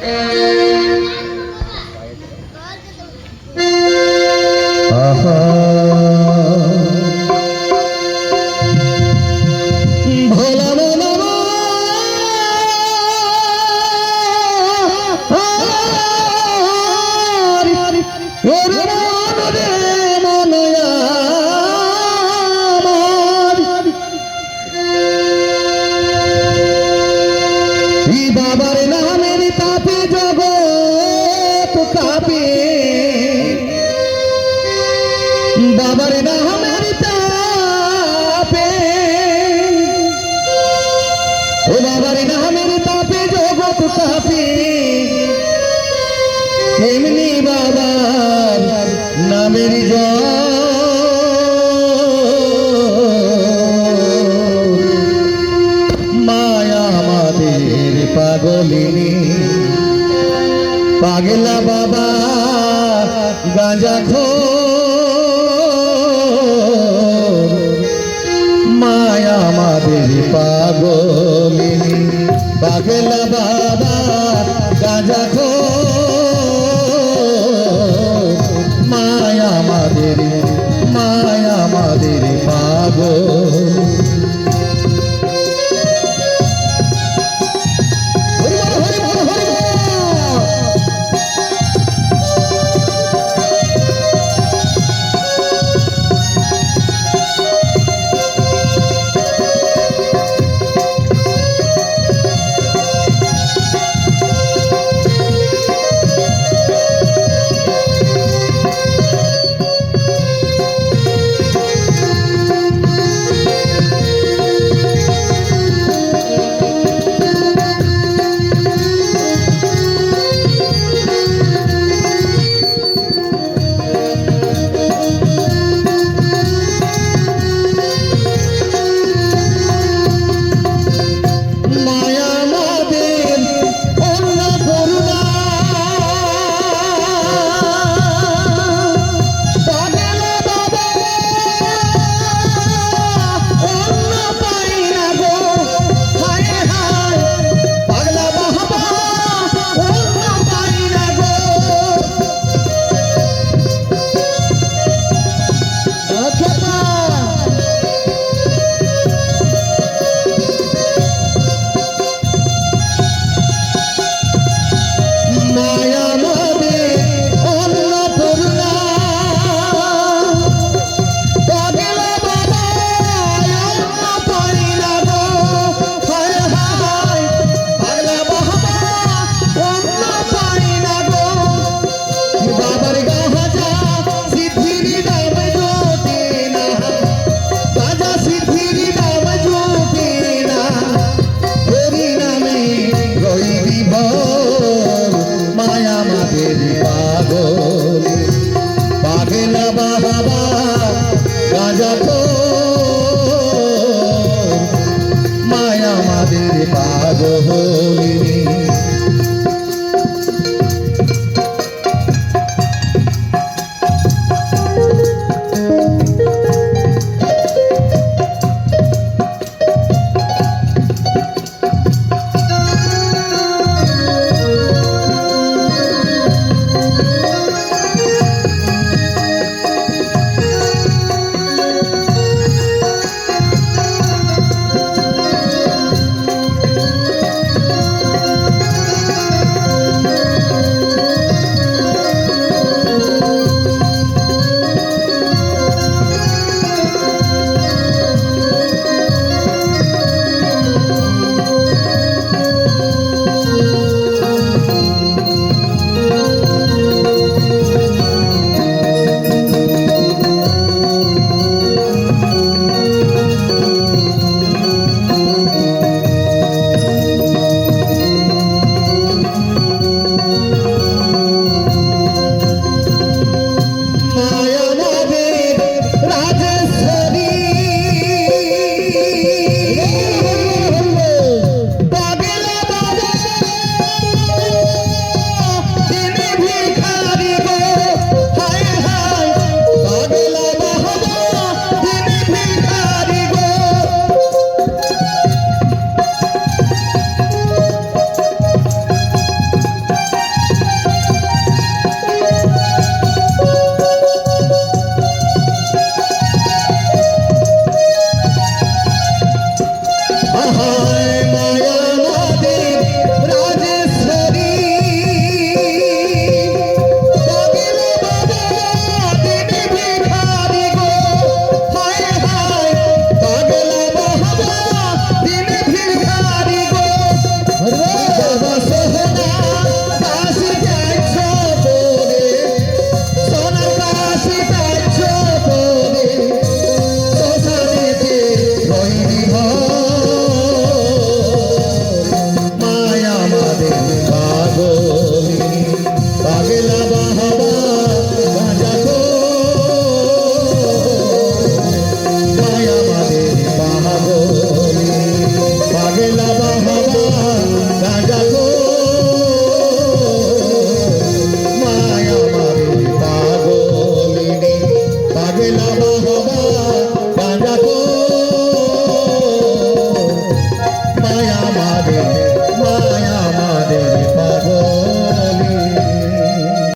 Música বাবার নামের তাপে। ও বাবার নামের তাপে জগৎ কাঁপে এমনি বাবার নামের পাগলিনী। পাগলা বাবা, গাঁজা খো পাগলা বাবা গাঁজা খো মায়া মাদের মায়া মাদের পাগল। রাজা তো মায়া আমাদের পাগলিনী